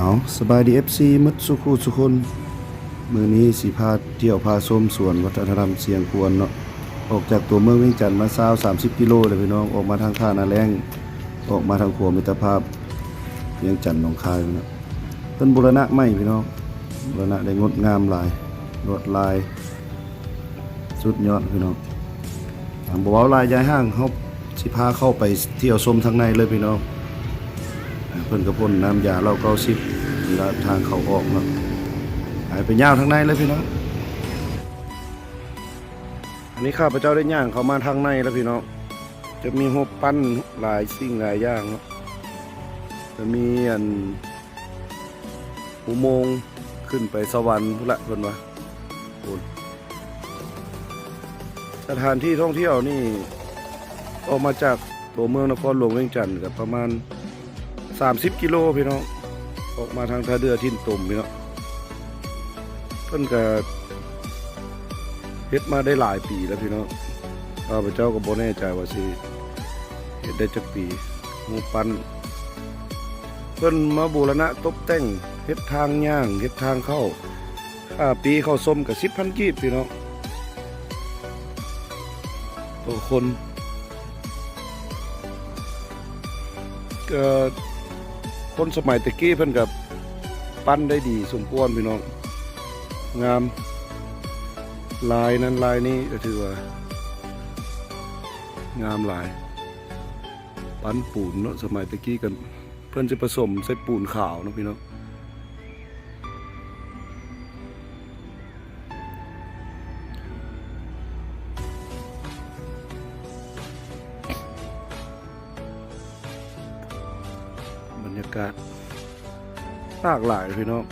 เอาสบายดี FC มัดสุขุสุคนมือนี้สีพาเที่ยวพาชมสวนวัฒนธรรมเสียงควรเนาะออกจากตัวเมืองเวียงจันทน์มาซาว30กิโลเลยพี่น้องออกมาทางท่านาแรงออกมาทางขัวมิตรภาพเวียงจันทน์หนองคายเนาะต้นบุรณะใหม่พี่น้องบุรณะได้งดงามหลายลวดลาย สุดยอดพี่น้องถามบอกว่าลายยายห้างเขาสิพาเข้าไปเที่ยวชมทางในเลยพี่น้อง เพิ่นกระพ่นน้ำยาเราเก้าสิบแล้วทางเขาออกเนาะหายไปย่าวทางในเลยพี่น้องอันนี้ข้าพเจ้าได้ย่างเขามาทางในแล้วพี่น้องจะมีหัวปั้นหลายสิ่งหลายอย่างจะมีอันอุโมงค์ขึ้นไปสวรรค์พุละเพิ่นว่าโอ้ยสถานที่ท่องเที่ยวนี่ออกมาจากตัวเมืองนครหลวงเวียงจันทน์กับประมาณ 30กิโลพี่น้องออกมาทางท่าเรือทินตุ่มพี่น้องเพิ่นก็เฮ็ดมาได้หลายปีแล้วพี่น้องข้าพเจ้าก็บ่แน่ใจว่าสิเฮ็ดได้จักปีหมูปันเพิ่นมาบูรณะตกแต่งเฮ็ดทางย่างเฮ็ดทางเข้าค่าปีเข้าส้มกับ10,000กีบพี่น้องต่อคนก็ คนสมัยตะกี้เพิ่นกับปั้นได้ดีสมควรพี่น้อง งาม ลายนั้นลายนี้ก็ถือว่า งามหลาย ปั้นปูนเนาะสมัยตะกี้กัน เพิ่นจะผสมใส่ปูนขาวเนาะพี่น้อง กาศหลากหลายพี่น้อง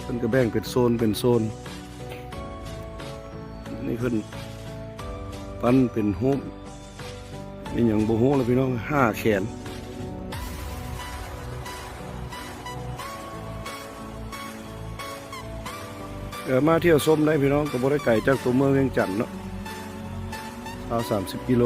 เพิ่นก็แบ่งเป็นโซนเป็นโซน นี่เพิ่นปั้นเป็นโฮมมีอย่างบ่โฮแล้วพี่น้องห้าแขนเออมาเที่ยวชมได้พี่น้องก็บ่ได้ไกลจากตัวเมืองเวียงจันทน์เนาะเอาสามสิบกิโล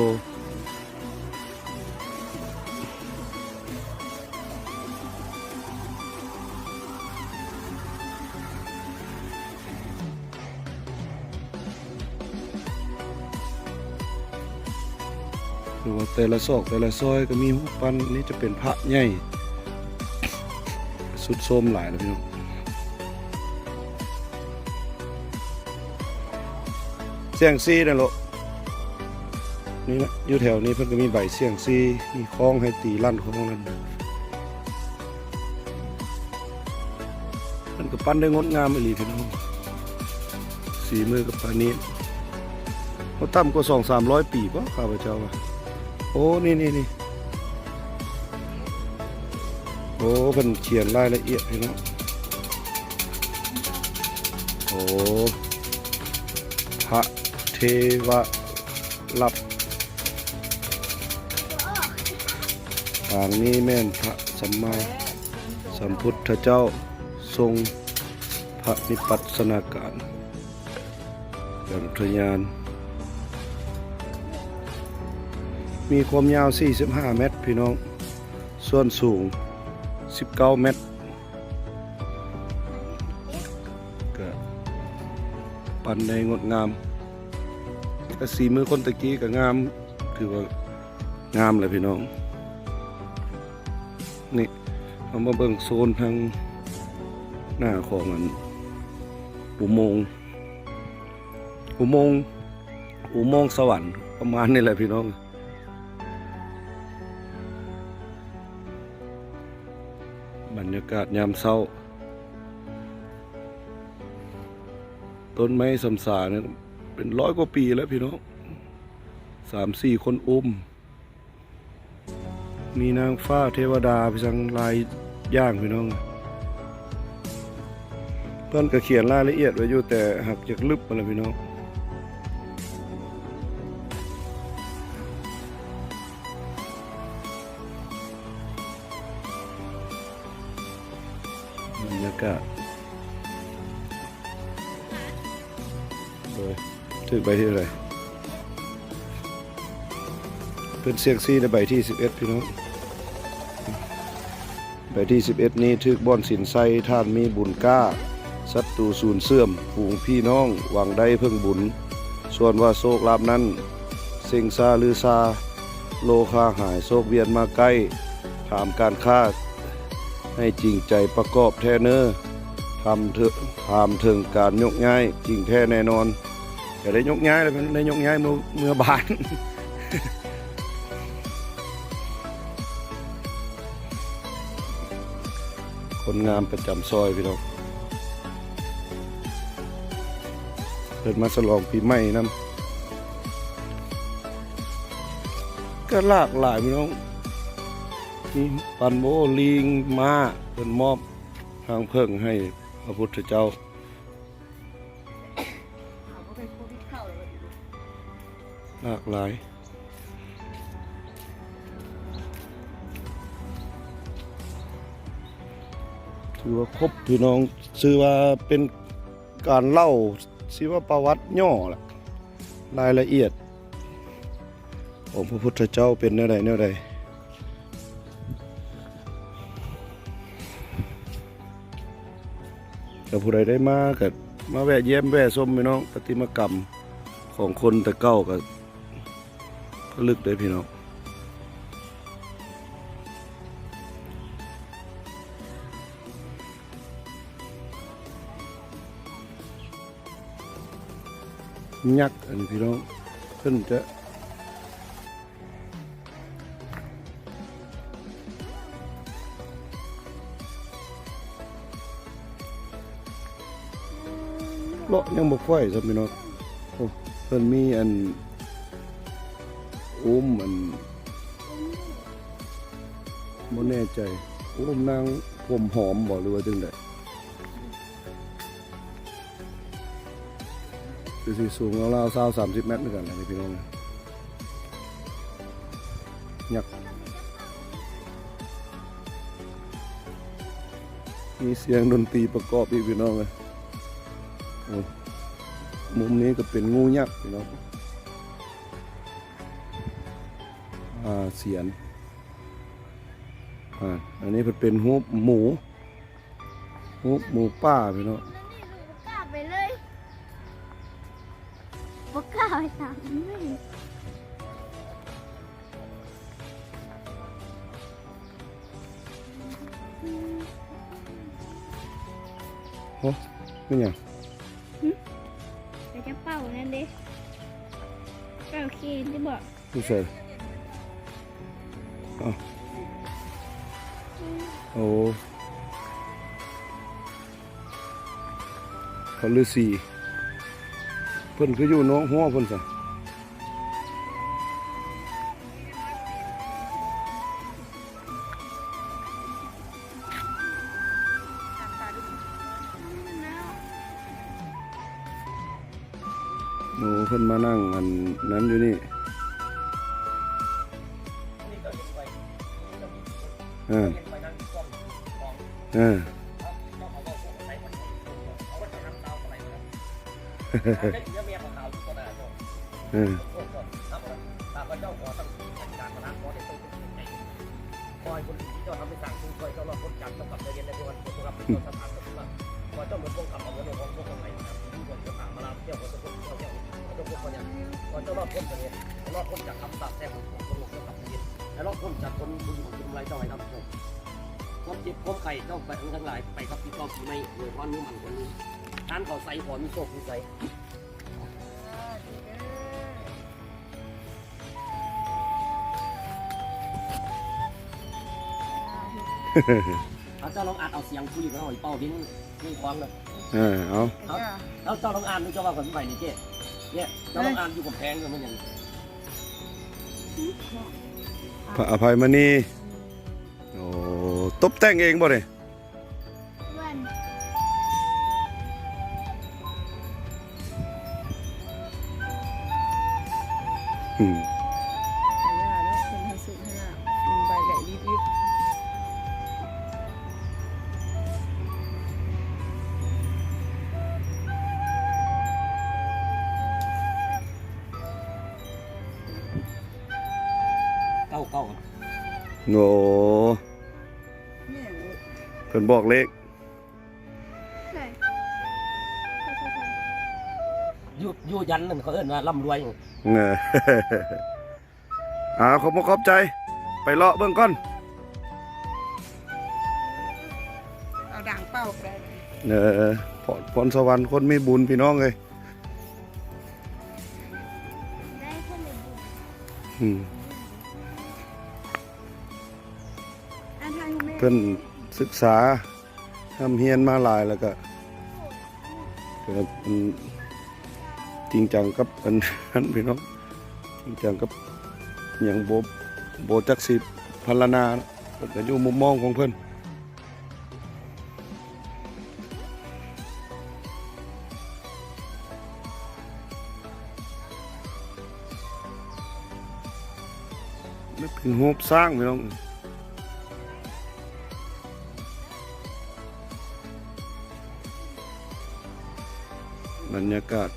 แต่ละซอกแต่ละซอยก็มีหูปปั้นนี่จะเป็นพระใหญ่สุดโทรมหลายแล้วพี่น้องเสียงซีนั่นโลกนี่นะอยู่แถวนี้เพิ่นก็มีใบเสียงซีมีคล้องให้ตีลั่นคล้องนั่นมันก็ปั้นได้งดงามอีหลีพี่น้องสีมือกับปานี้เขาต่ำกว่าสองสามร้อยปีป่ะข้าพเจ้าว่า โอ้ นี่นี่นี่โอ้เพิ่นเขียนรายละเอียดให้เนะโอ้พระเทวรับปางนี้แม่นพระสัมมาสัมพุทธเจ้าทรงพระนิพพัสนาการอย่างทะยาน มีความยาว 45 เมตร พี่น้อง ส่วนสูง 19 เมตรก็ปันได้งดงามก็สีมือคนตะกี้ก็งามคือว่างามเลยพี่น้อง นี่เอามาเบิ่งโซนทางหน้าของอันอุโมงค์อุโมงค์อุโมงค์สวรรค์ประมาณนี้แหละพี่น้องากาศยามเช้า ต้นไม้สำสาเนี่ยเป็นร้อยกว่าปีแล้วพี่น้องสามสี่คนอุ้ม มีนางฟ้าเทวดาพิสังลายย่างพี่น้องเพื่อนก็เขียนรายละเอียดไว้อยู่แต่หักจากลึบมาแล้วพี่น้อง กาศโดยถึงใบที่อะไรเป็นเสียงซี่ในใบที่ 11 พี่น้องไปที่ 11 นี้ทึกบอนสินไซท่านมีบุญกล้าศัตรูสูญเสื่อมฝูงพี่น้องหวังได้เพิ่งบุญ ส่วนว่าโศกลาบนั้นเซ็งซาลือซา โลคาหายโศกเวียนมาใกล้ ถามการค้า ให้จริงใจประกอบแท้เนอทำเถอะทำถึงการยกย้าย จริงแท้แน่นอนอย่าได้ยกย้ายเลยเป็นได้ยกย้ายเมื่อเมื่อบานคนงามประจำซอยพี่น้องเปิดมาสลองปีใหม่นำก็หลากหลายพี่น้อง มีปันโบลิงมาเป็นมอบทางเพิ่งให้พระพุทธเจ้าหลากหลายถือว่าครบพี่น้องซื้อว่าเป็นการเล่าสิว่าประวัติย่อละรายละเอียดของพระพุทธเจ้าเป็นแนวใดแนวใด แต่ผู้ใดได้มาก็มาแวะเยี่ยมแวะชมพี่น้องประติมากรรมของคนแต่เก้าก็ก็ลึกเลยพี่น้องยักษ์อันนี้พี่น้องเพิ่นจะ เลาะยังบ่ค่อยครับพี่น้องโอ้เพิ่นมีอันอุ้มอันบ่แน่ใจอุ้มนางผมหอมบ่หรือว่าจังไดคือสิสูงราวๆเศร้าสามสิบเมตรเหมือนกันนะพี่น้องนะยักษ์มีเสียงดนตรีประกอบอีกพี่น้องเลย มุมนี้ก็เป็นงูยักษ์พี่น้องอ่าเสียนอ่าอันนี้เป็นเป็นหูปหมูหูปหมูป่าพี่น้องกล้าไปเลยบกล้าไปตามเลยเป็นหยังไปจะเป่านั่นดิเป่าคีนที่บอกผู้ใส่อ้าวโอ้เขาฤาษีเพิ่นคืออยู่น้องหัวเพิ่นซะ โอ้เพิ่นมานั่งอันนั้นอยู่นี่เอ่าอ่าเออคอยคนที่เจ้าทำให้สั่งคุณคอยเจ้ารอคนจับต้องกลับเรียนในวันพวกรับเจ้าสถานกับ ว่าคอยเจ้าเหมือนพวกกลับมาเหมือนของพวกคนไหนครับที่คนจะต่างมาลาเที่ยวคนจะพวกเที่ยวเที่ยวเจ้าพวกคนเนี่ยคอยเจ้ารอดพ้นจากเนี่ยรอดพ้นจากคำตัดแท้ของคนหลงเจ้ากลับไปเรียและรอดพ้นจากคนคุณคุณไรเจ้าไหนครับผมความเจ็บความไข่เจ้าไปทั้งทั้งหลายไปกับพี่เจ้าพี่ไม่เหนื่อยวันนู้มันคนนี้ท่านเขาใส่ขอมีโชคมีใจเอา เจ้าลองอ่านเอาเสียงคุยกันหน่อยเป้าดิ้งมีความเลยเออเอาแล้วเจ้าลองอ่านดูเจ้าว่าคนใหม่นี่เจ๊เนี่ยเจ้าลองอ่านอยู่กับแพงกันมันอย่างพระอภัยมณีโอ้ตบแต่งเองบ่เนี่ยวันอืม เก้าเก้าโอ้แม่โอ้พิ่นบอกเลขใช่ใช่ใช่ใช่ยูยูยันนั่นเขาเอิ้นว่าร่ำรวยเอออ่าขอบคุณขอบใจ ไปเลาะเบิ่งก่อน เอาด่างเป้าไปเออพรพรสวรรค์คนมีบุญพี่น้องเลยได้แค่หนึ่งอืมอัน พิ่นศึกษาทำเฮียนมาหลายแล้วก็เกิดจริงจังกับอันนั้นพี่น้องจริงจังกับอย่างโบโบจักสิพัลนาเนาะเพิ่นก็อยู่มุมมองของเพิ่นเป็นรูปสร้างพี่น้อง บรรยากาศ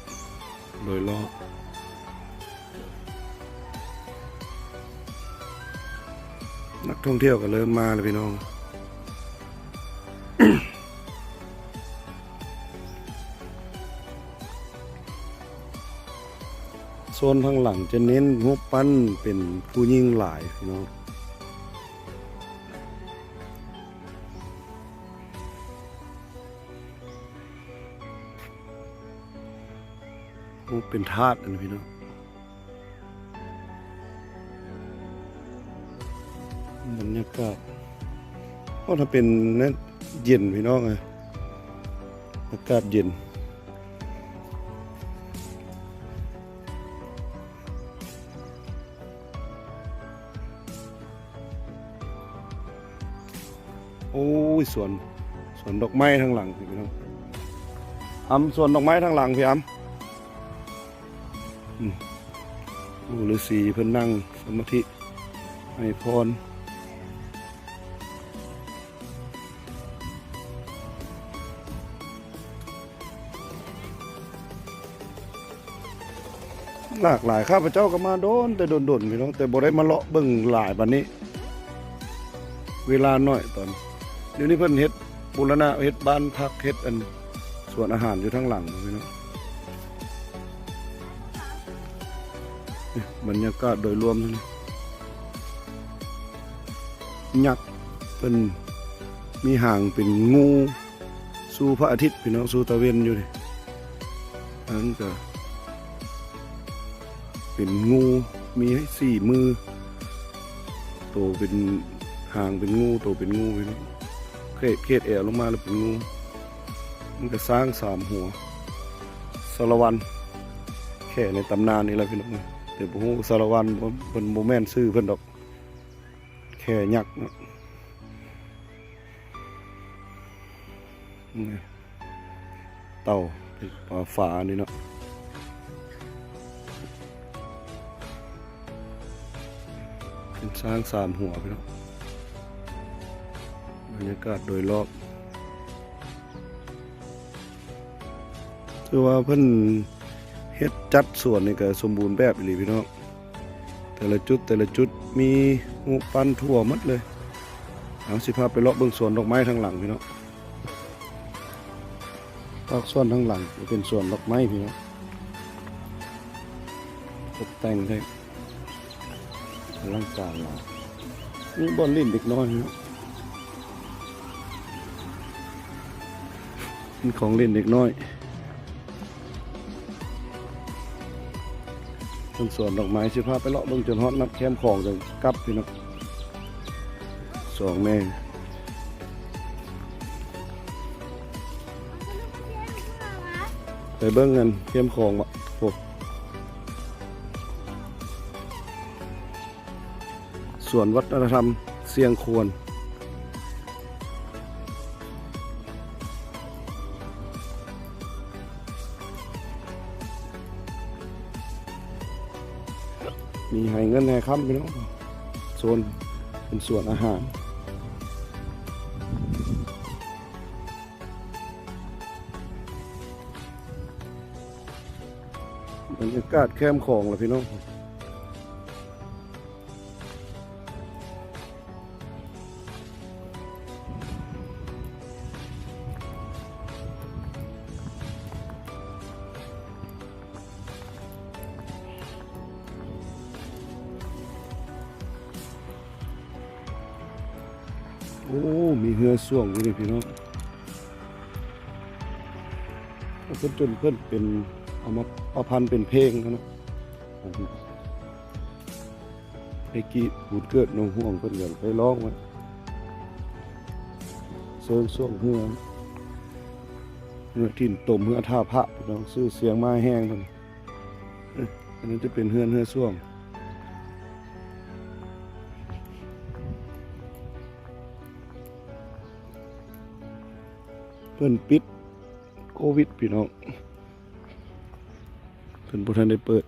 โดยรอบนักท่องเที่ยวก็เริ่มมาแล้วพี่น้อง โซนทางหลังจะเน้นงบปั้นเป็นผู้ยิ่งหลายพี่น้อง โอ้เป็นธาตุอันนี้พี่น้องบรรยากาศโอ้ถ้าเป็นนั่นเย็นพี่น้องอะอากาศเย็นโอ้ยสวนสวนดอกไม้ทางหลังพี่น้องอำสวนดอกไม้ทางหลังพี่อำ ปู่ฤาษีเพิ่นนั่งสมาธิให้พรหลากหลายข้าพเจ้าก็มาโดน แต่โดนๆพี่น้องแต่บ่ได้มาเลาะเบิ่งหลายบัดนี้ เวลาน้อยตอนเดี๋ยวนี้เพิ่นเฮ็ดบูรณะเฮ็ดบ้านพักเฮ็ดอันสวนอาหารอยู่ทั้งหลังพี่น้อง บรรยากาศโดยรวมเท่านี้ยักษ์เป็นมีห่างเป็นงูสู่พระอาทิตย์พี่น้องสู่ตะเวนอยู่นี่อันก็เป็นงูมีให้สี่มือโตเป็นห่างเป็นงูโตเป็นงูพี่น้องเคดเคดแอวลงมาแล้วเป็นงูมันก็สร้างสามหัวสารวันแค่ในตำนานนี่แหละพี่น้อง แต่บ่ฮู้สารวันบ่เพิ่นบ่แมนซื้อเพิ่นดอก แค่ยักษ์เนาะนี่เต่าปลาฝานี่เนาะเป็นช้างสามหัวพี่เนาะบรรยากาศโดยรอบคือว่าเพิ่น เฮ็ดจัดสวนนี่ก็สมบูรณ์แบบอีหลีพี่น้องแต่ละจุดแต่ละจุดมีหูปันทั่วหมดเลยเอาสิพาไปเลาะเบิ่งสวนดอกไม้ทางหลังพี่น้องภาคส่วนทางหลังเป็นสวนดอกไม้พี่น้องตกแต่งได้อลังการหลานี่บอนเล่นเด็กน้อยน้องเป็นของเล่นเด็กน้อย ต้นสวนดอกไม้สิพาไปเลาะเบิ่งจนฮอดนับแคมของจังกลับพี่น้องสองแม่ไปเบิ่งกันแคมของวะโอ้สวนวัฒนธรรมเสียงควร มีให้เงินให้คำพี่น้องโซนเป็นส่วนอาหารบรรยากาศแคมของละพี่น้อง ส่วงอยู่นี่พี่น้องเพิ่นจนเพิ่นเป็นเอามาประพันธ์เป็นเพลงเขาเนาะไอ้กี้บูดเกิดนงห่วงเพิ่นก็ไปร้องไว้เซิงส่วงเหือเหือทิ่นตมเหือท่าพระพี่น้องซื้อเสียงมาแห้งเพิ่นเอ้ยอันนี้จะเป็นเฮือนเหือส่วง เพิ่นปิดโควิดพี่น้องเพิ่นบ่ทันได้เปิด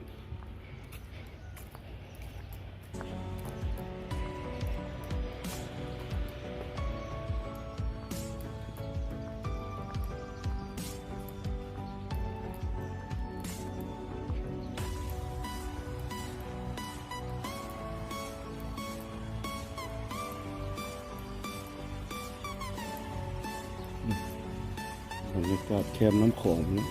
ของนี่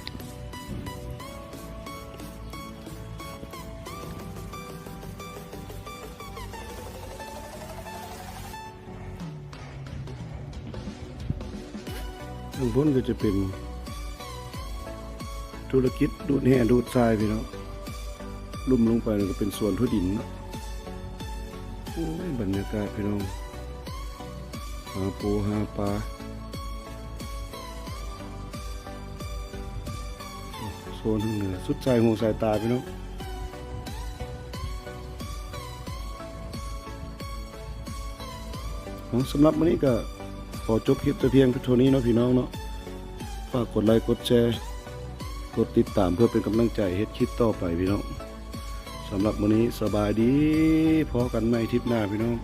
ทางพ้นก็จะเป็น ธุรกิจดูดแห่ดูดทรายพี่น้องลุ่มลงไปก็เป็นส่วนทุดินเนาะโอ้ยบรรยากาศพี่น้องหาปูหาปลา นทางเหนือสุดสายหูสายตาพี่น้องสำหรับวันนี้ก็ขอจบคลิปแต่เพียงเท่านี้เนาะพี่น้องเนาะฝากกดไลค์กดแชร์กดติดตามเพื่อเป็นกำลังใจเฮ็ดคลิปต่อไปพี่น้องสำหรับวันนี้สบายดีพอกันใหม่ทริปหน้าพี่น้อง